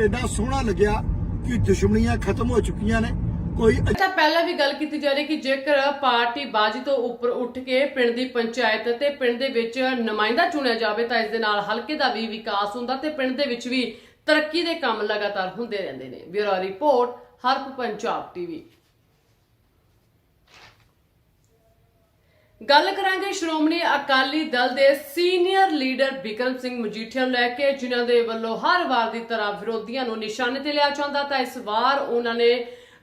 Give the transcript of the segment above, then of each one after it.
ਐਡਾ ਸੋਹਣਾ ਲੱਗਿਆ ਕਿ ਦੁਸ਼ਮਣੀਆਂ ਖਤਮ ਹੋ ਚੁੱਕੀਆਂ ਨੇ। ਕੋਈ ਤਾਂ ਪਹਿਲਾਂ ਵੀ ਗੱਲ ਕੀਤੀ ਜਾ ਰਹੀ ਕਿ ਜੇਕਰ ਪਾਰਟੀ ਬਾਜੀ ਤੋਂ ਉੱਪਰ ਉੱਠ ਕੇ ਪਿੰਡ ਦੀ ਪੰਚਾਇਤ ਤੇ ਪਿੰਡ ਦੇ ਵਿੱਚ ਨੁਮਾਇੰਦਾ ਚੁਣਿਆ ਜਾਵੇ ਤਾਂ ਇਸ ਦੇ ਨਾਲ ਹਲਕੇ ਦਾ ਵੀ ਵਿਕਾਸ ਹੁੰਦਾ ਤੇ ਪਿੰਡ ਦੇ ਵਿੱਚ ਵੀ ਤਰੱਕੀ ਦੇ ਕੰਮ ਲਗਾਤਾਰ ਹੁੰਦੇ ਰਹਿੰਦੇ ਨੇ। Bureau report, Harp Punjab TV. ਗੱਲ ਕਰਾਂਗੇ ਸ਼੍ਰੋਮਣੀ ਅਕਾਲੀ ਦਲ ਦੇ ਸੀਨੀਅਰ ਲੀਡਰ ਬਿਕਰਮ ਸਿੰਘ ਮਜੀਠੀਆ ਨੂੰ ਲੈ ਕੇ, ਜਿਨ੍ਹਾਂ ਦੇ ਵੱਲੋਂ ਹਰ ਵਾਰ ਦੀ ਤਰ੍ਹਾਂ ਵਿਰੋਧੀਆਂ ਨੂੰ ਨਿਸ਼ਾਨੇ ਤੇ ਲਿਆ ਜਾਂਦਾ ਤਾਂ ਇਸ ਵਾਰ ਉਹਨਾਂ ਨੇ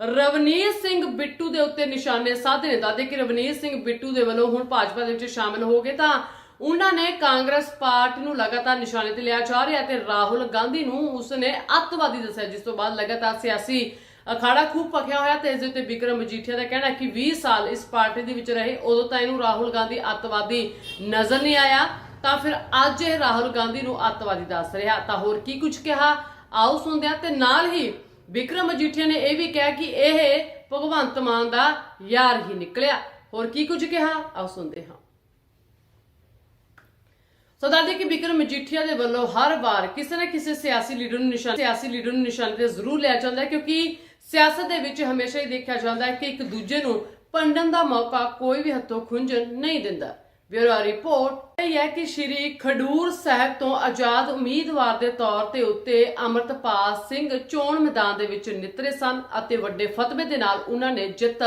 ਰਵਨੀਤ ਸਿੰਘ ਬਿੱਟੂ ਦੇ ਉੱਤੇ ਨਿਸ਼ਾਨੇ ਸਾਧੇ ਨੇ ਦਾਦੇ ਕਿ ਰਵਨੀਤ ਸਿੰਘ ਬਿੱਟੂ ਦੇ ਵੱਲੋਂ ਹੁਣ ਭਾਜਪਾ ਦੇ ਵਿੱਚ ਸ਼ਾਮਿਲ ਹੋ ਗਏ ਤਾਂ ਉਹਨਾਂ ਨੇ ਕਾਂਗਰਸ ਪਾਰਟੀ ਨੂੰ ਲਗਾਤਾਰ ਨਿਸ਼ਾਨੇ ਤੇ ਲਿਆ ਜਾ ਰਿਹਾ ਤੇ ਰਾਹੁਲ ਗਾਂਧੀ ਨੂੰ ਉਸਨੇ ਅੱਤਵਾਦੀ ਦੱਸਿਆ, ਜਿਸ ਤੋਂ ਬਾਅਦ ਲਗਾਤਾਰ ਸਿਆਸੀ ਅਖਾੜਾ ਖੂਬ ਪੱਕਿਆ ਹੋਇਆ ਤੇ ਇਸ ਦੇ ਉੱਤੇ ਵਿਕਰਮ ਮਜੀਠੀਆ ਦਾ ਕਹਿਣਾ ਕਿ 20 ਸਾਲ ਇਸ ਪਾਰਟੀ ਦੇ ਵਿੱਚ ਰਹੇ, ਉਦੋਂ ਤਾਂ ਇਹਨੂੰ ਰਾਹੁਲ ਗਾਂਧੀ ਅੱਤਵਾਦੀ ਨਜ਼ਰ ਨਹੀਂ ਆਇਆ, ਤਾਂ ਫਿਰ ਅੱਜ ਇਹ ਰਾਹੁਲ ਗਾਂਧੀ ਨੂੰ ਅੱਤਵਾਦੀ ਦੱਸ ਰਿਹਾ। ਤਾਂ ਹੋਰ ਕੀ ਕੁਝ ਕਿਹਾ? ਆਓ ਸੁਣਦੇ ਹਾਂ ਤੇ ਨਾਲ ਹੀ ਵਿਕਰਮ ਮਜੀਠੀਆ ਨੇ ਇਹ ਵੀ ਕਿਹਾ ਕਿ ਇਹ ਭਗਵੰਤ ਮਾਨ ਦਾ ਯਾਰ ਹੀ ਨਿਕਲਿਆ। ਹੋਰ ਕੀ ਕੁਝ ਕਿਹਾ? ਆਓ ਸੁਣਦੇ ਹਾਂ। ਸੋ ਦੱਸਦੇ ਕਿ ਵਿਕਰਮ ਮਜੀਠੀਆ ਦੇ ਵੱਲੋਂ ਹਰ ਵਾਰ ਕਿਸੇ ਨਾ ਕਿਸੇ ਸਿਆਸੀ ਲੀਡਰ ਨੂੰ ਨਿਸ਼ਾਨ ਸਿਆਸੀ ਲੀਡਰ ਨੂੰ ਨਿਸ਼ਾਨੇ ਤੇ ਜ਼ਰੂਰ ਲਿਆ ਜਾਂਦਾ ਕਿਉਂਕਿ ਸਿਆਸਤ ਦੇ ਵਿੱਚ ਹਮੇਸ਼ਾ ਹੀ ਦੇਖਿਆ ਜਾਂਦਾ ਹੈ ਕਿ ਇੱਕ ਦੂਜੇ ਨੂੰ ਪੰਡਨ ਦਾ ਮੌਕਾ ਕੋਈ ਵੀ ਹੱਥੋਂ ਖੁੰਝਣ ਨਹੀਂ ਦਿੰਦਾ। ਬਿਊਰੋ ਰਿਪੋਰਟ ਇਹ ਹੈ ਕਿ ਸ਼੍ਰੀ ਖਡੂਰ ਸਾਹਿਬ ਤੋਂ ਆਜ਼ਾਦ ਉਮੀਦਵਾਰ ਦੇ ਤੌਰ ਤੇ ਉੱਤੇ ਅਮਰਤਪਾਲ ਸਿੰਘ ਚੋਣ ਮੈਦਾਨ ਦੇ ਵਿੱਚ ਨਿਤਰੇ ਸਨ ਅਤੇ ਵੱਡੇ ਫਤਵੇ ਦੇ ਨਾਲ ਉਹਨਾਂ ਨੇ ਜਿੱਤ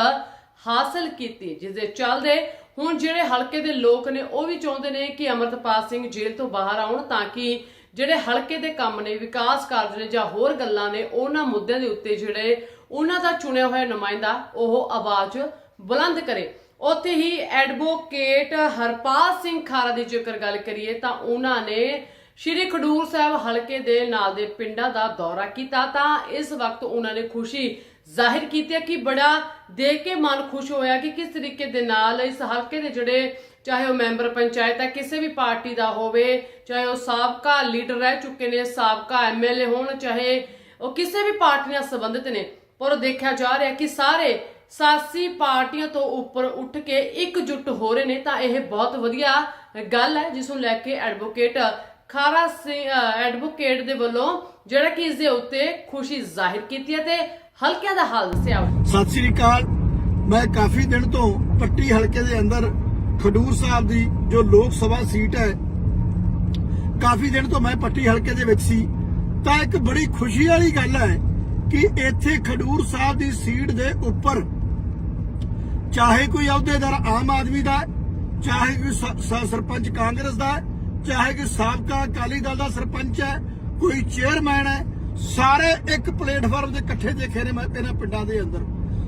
ਹਾਸਲ ਕੀਤੀ, ਜਿਸ ਦੇ ਚੱਲਦੇ ਹੁਣ ਜਿਹੜੇ ਹਲਕੇ ਦੇ ਲੋਕ ਨੇ ਉਹ ਵੀ ਚਾਹੁੰਦੇ ਨੇ ਕਿ ਅਮਰਤਪਾਲ ਸਿੰਘ ਜੇਲ੍ਹ ਤੋਂ ਬਾਹਰ ਆਉਣ ਤਾਂ ਕਿ ਜਿਹੜੇ ਹਲਕੇ ਦੇ ਕੰਮ ਨੇ, ਵਿਕਾਸ ਕਾਰਜ ਨੇ ਜਾਂ ਹੋਰ ਗੱਲਾਂ ਨੇ, ਉਹਨਾਂ ਮੁੱਦਿਆਂ ਦੇ ਉੱਤੇ ਜਿਹੜੇ ਉਹਨਾਂ ਦਾ ਚੁਣਿਆ ਹੋਇਆ ਨੁਮਾਇੰਦਾ, ਉਹ ਆਵਾਜ਼ ਬੁਲੰਦ ਕਰੇ। ਉੱਥੇ ਹੀ ਐਡਵੋਕੇਟ ਹਰਪਾਲ ਸਿੰਘ ਖਾਰਾ ਦੀ ਜੇਕਰ ਗੱਲ ਕਰੀਏ, ਤਾਂ ਉਹਨਾਂ ਨੇ ਸ਼੍ਰੀ ਖਡੂਰ ਸਾਹਿਬ ਹਲਕੇ ਦੇ ਨਾਲ ਦੇ ਪਿੰਡਾਂ ਦਾ ਦੌਰਾ ਕੀਤਾ ਤਾਂ ਇਸ ਵਕਤ ਉਹਨਾਂ ਨੇ ਖੁਸ਼ੀ ਜ਼ਾਹਿਰ ਕੀਤੀ ਹੈ ਕਿ ਬੜਾ ਦੇਖ ਕੇ ਮਨ ਖੁਸ਼ ਹੋਇਆ ਕਿ ਕਿਸ ਤਰੀਕੇ ਦੇ ਨਾਲ ਇਸ ਹਲਕੇ ਦੇ ਜਿਹੜੇ ਚਾਹੇ ਉਹ ਮੈਂਬਰ ਪੰਚਾਇਤ ਹੈ, ਕਿਸੇ ਵੀ ਪਾਰਟੀ ਦਾ ਹੋਵੇ, ਚਾਹੇ ਉਹ ਸਾਬਕਾ ਲੀਡਰ ਰਹਿ ਚੁੱਕੇ ਨੇ, ਸਾਬਕਾ ਐਮਐਲਏ ਹੋਣ, ਚਾਹੇ ਉਹ ਕਿਸੇ ਵੀ ਪਾਰਟੀ ਨਾਲ ਸੰਬੰਧਿਤ ਨੇ, ਪਰ ਉਹ ਦੇਖਿਆ ਜਾ ਰਿਹਾ ਕਿ ਸਾਰੇ ਸਾਸੀ ਪਾਰਟੀਆਂ ਤੋਂ ਉੱਪਰ ਉੱਠ ਕੇ ਇਕਜੁੱਟ ਹੋ ਰਹੇ ਨੇ ਤਾਂ ਇਹ ਬਹੁਤ ਵਧੀਆ ਗੱਲ ਹੈ, ਜਿਸ ਨੂੰ ਲੈ ਕੇ ਐਡਵੋਕੇਟ ਖਾਰਾ ਸਿੰਘ ਐਡਵੋਕੇਟ ਦੇ ਵੱਲੋਂ ਜਿਹੜਾ ਕਿ ਇਸ ਦੇ ਉੱਤੇ ਖੁਸ਼ੀ ਜ਼ਾਹਿਰ ਕੀਤੀ ਹੈ ਤੇ ਹਲਕਿਆਂ ਦਾ ਹਾਲ ਦੱਸਿਆ। ਸਤਿ ਸ੍ਰੀ ਅਕਾਲ। ਮੈਂ ਕਾਫੀ ਦਿਨ ਤੋਂ ਪੱਟੀ ਹਲਕੇ ਦੇ ਅੰਦਰ ਖਡੂਰ ਸਾਹਿਬ ਦੀ ਜੋ ਲੋਕ ਸਭਾ ਸੀਟ ਹੈ, ਕਾਫੀ ਦਿਨ ਤੋਂ ਮੈਂ ਪੱਟੀ ਹਲਕੇ ਦੇ ਵਿੱਚ ਸੀ। ਤਾਂ ਇੱਕ ਬੜੀ ਖੁਸ਼ੀ ਵਾਲੀ ਗੱਲ ਹੈ ਕਿ ਇੱਥੇ ਖਡੂਰ ਸਾਹਿਬ ਦੀ ਸੀਟ ਦੇ ਉੱਪਰ ਚਾਹੇ ਕੋਈ ਅਹੁਦੇਦਾਰ ਆਮ ਆਦਮੀ ਦਾ ਚਾਹੇ ਕੋਈ ਸਰਪੰਚ ਕਾਂਗਰਸ ਦਾ ਚਾਹੇ ਕਿ ਸਾਬਕਾ ਅਕਾਲੀ ਦਲ ਦਾ ਸਰਪੰਚ ਹੈ, ਕੋਈ ਚੇਅਰਮੈਨ ਹੈ, ਸਾਰੇ ਇੱਕ ਪਲੇਟਫਾਰਮ ਤੇ ਇਕੱਠੇ ਦੇਖੇ ਨੇ ਮੈਂ ਇਹਨਾਂ ਪਿੰਡਾਂ ਦੇ ਅੰਦਰ।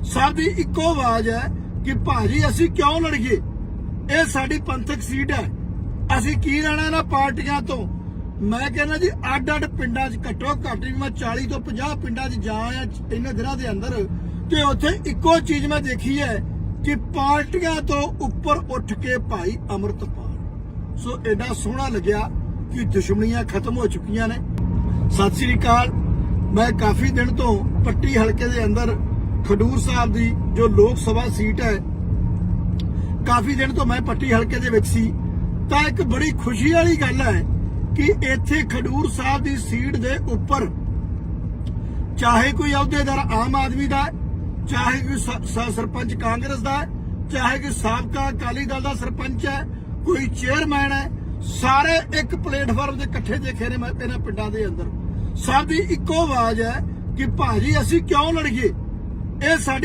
ਸਭ ਦੀ ਇੱਕੋ ਆਵਾਜ਼ ਹੈ ਕਿ ਭਾਜੀ ਅਸੀਂ ਕਿਉਂ ਲੜੀਏ? ਇਹ ਸਾਡੀ ਪੰਥਕ ਸੀਟ ਹੈ। ਅਸੀਂ ਕੀ ਲੈਣਾ ਇਹਨਾਂ ਪਾਰਟੀਆਂ ਤੋਂ? ਮੈਂ ਕਹਿੰਦਾ ਜੀ ਅੱਡ ਅੱਡ ਪਿੰਡਾਂ 'ਚ ਘੱਟੋ ਘੱਟ ਵੀ ਮੈਂ 40 ਤੋਂ 50 ਪਿੰਡਾਂ 'ਚ ਜਾ ਆਇਆ ਇਹਨਾਂ ਦਿਨਾਂ ਦੇ ਅੰਦਰ ਤੇ ਉੱਥੇ ਇੱਕੋ ਚੀਜ਼ ਮੈਂ ਦੇਖੀ ਹੈ ਕਿ ਪਾਰਟੀਆਂ ਤੋਂ ਉੱਪਰ ਉੱਠ ਕੇ ਭਾਈ ਅਮਰਤਪਾਲ। ਸੋ ਐਡਾ ਸੋਹਣਾ ਲੱਗਿਆ ਕਿ ਦੁਸ਼ਮਣੀਆਂ ਖਤਮ ਹੋ ਚੁੱਕੀਆਂ ਨੇ। ਸਤਿ ਸ੍ਰੀ ਅਕਾਲ। ਮੈਂ ਕਾਫੀ ਦਿਨ ਤੋਂ ਪੱਟੀ ਹਲਕੇ ਦੇ ਅੰਦਰ ਖਡੂਰ ਸਾਹਿਬ ਦੀ ਜੋ ਲੋਕ ਸਭਾ ਸੀਟ ਹੈ, ਕਾਫੀ ਦਿਨ ਤੋਂ ਮੈਂ ਪੱਟੀ ਹਲਕੇ ਦੇ ਵਿੱਚ ਸੀ। ਤਾਂ ਇੱਕ ਬੜੀ ਖੁਸ਼ੀ ਵਾਲੀ ਗੱਲ ਹੈ ਕਿ ਇੱਥੇ ਖਡੂਰ ਸਾਹਿਬ ਦੀ ਸੀਟ ਦੇ ਉੱਪਰ ਚਾਹੇ ਕੋਈ ਅਹੁਦੇਦਾਰ ਆਮ ਆਦਮੀ ਦਾ ਚਾਹੇ ਕੋਈ ਸਰਪੰਚ ਕਾਂਗਰਸ ਦਾ ਚਾਹੇ ਕੋਈ ਸਾਬਕਾ ਅਕਾਲੀ ਦਲ ਦਾ ਸਰਪੰਚ ਹੈ ਕੋਈ ਚੇਅਰਮੈਨ ਹੈ, ਸਾਰੇ ਇੱਕ ਪਲੇਟਫਾਰਮ ਤੇ ਇਕੱਠੇ ਦੇਖੇ ਨੇ ਮੈਂ ਇਹਨਾਂ ਪਿੰਡਾਂ ਦੇ ਅੰਦਰ। ਸਭ ਦੀ ਇੱਕੋ ਆਵਾਜ਼ ਹੈ ਕਿ ਭਾਜੀ ਅਸੀਂ ਕਿਉਂ ਲੜੀਏ ਇਹ ਸਾਡੀ